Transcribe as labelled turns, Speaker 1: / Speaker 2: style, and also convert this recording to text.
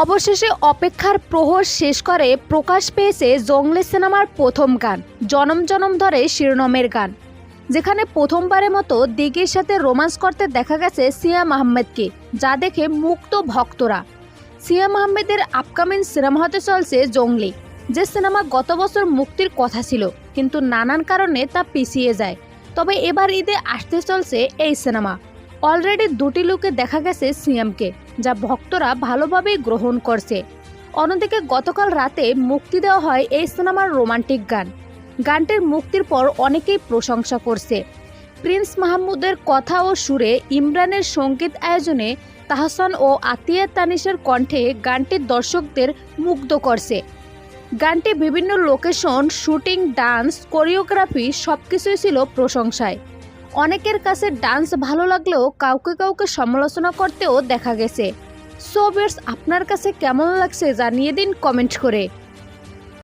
Speaker 1: অবশেষে অপেক্ষার প্রহর শেষ করে প্রকাশ পেয়েছে জংলে সিনেমার প্রথম গান, জনম জনম ধরে শিরোনামের গান, যেখানে প্রথমবারের মতো দিগের সাথে রোমান্স করতে দেখা গেছে সিয়াম আহমেদকে যা দেখে মুক্ত ভক্তরা। সিয়াম আহমেদের আপকামিং সিনেমা হতে চলছে জংলি যে সিনেমা গত বছর মুক্তির কথা ছিল, কিন্তু নানান কারণে তা পিছিয়ে যায়। তবে এবার ঈদে আসতে চলছে এই সিনেমা। অলরেডি দুটি লুকে দেখা গেছে সিএমকে, যা ভক্তরা ভালোভাবেই গ্রহণ করছে। অন্যদিকে গতকাল রাতে মুক্তি দেওয়া হয় এই সিনেমার রোমান্টিক গান। গানটির মুক্তির পর অনেকেই প্রশংসা করছে। প্রিন্স মাহমুদের কথা ও সুরে ইমরানের সংগীত আয়োজনে তাহসান ও আতিয়া তানিশের কণ্ঠে গানটির দর্শকদের মুগ্ধ করছে। গানটি বিভিন্ন লোকেশন, শুটিং, ডান্স, কোরিওগ্রাফি সব কিছুই ছিল প্রশংসায়। অনেকের কাছে ডান্স ভালো লাগলেও কাউকে কাউকে সমালোচনা করতেও দেখা গেছে। সো আপনার কাছে কেমন লাগছে জানিয়ে দিন কমেন্ট করে।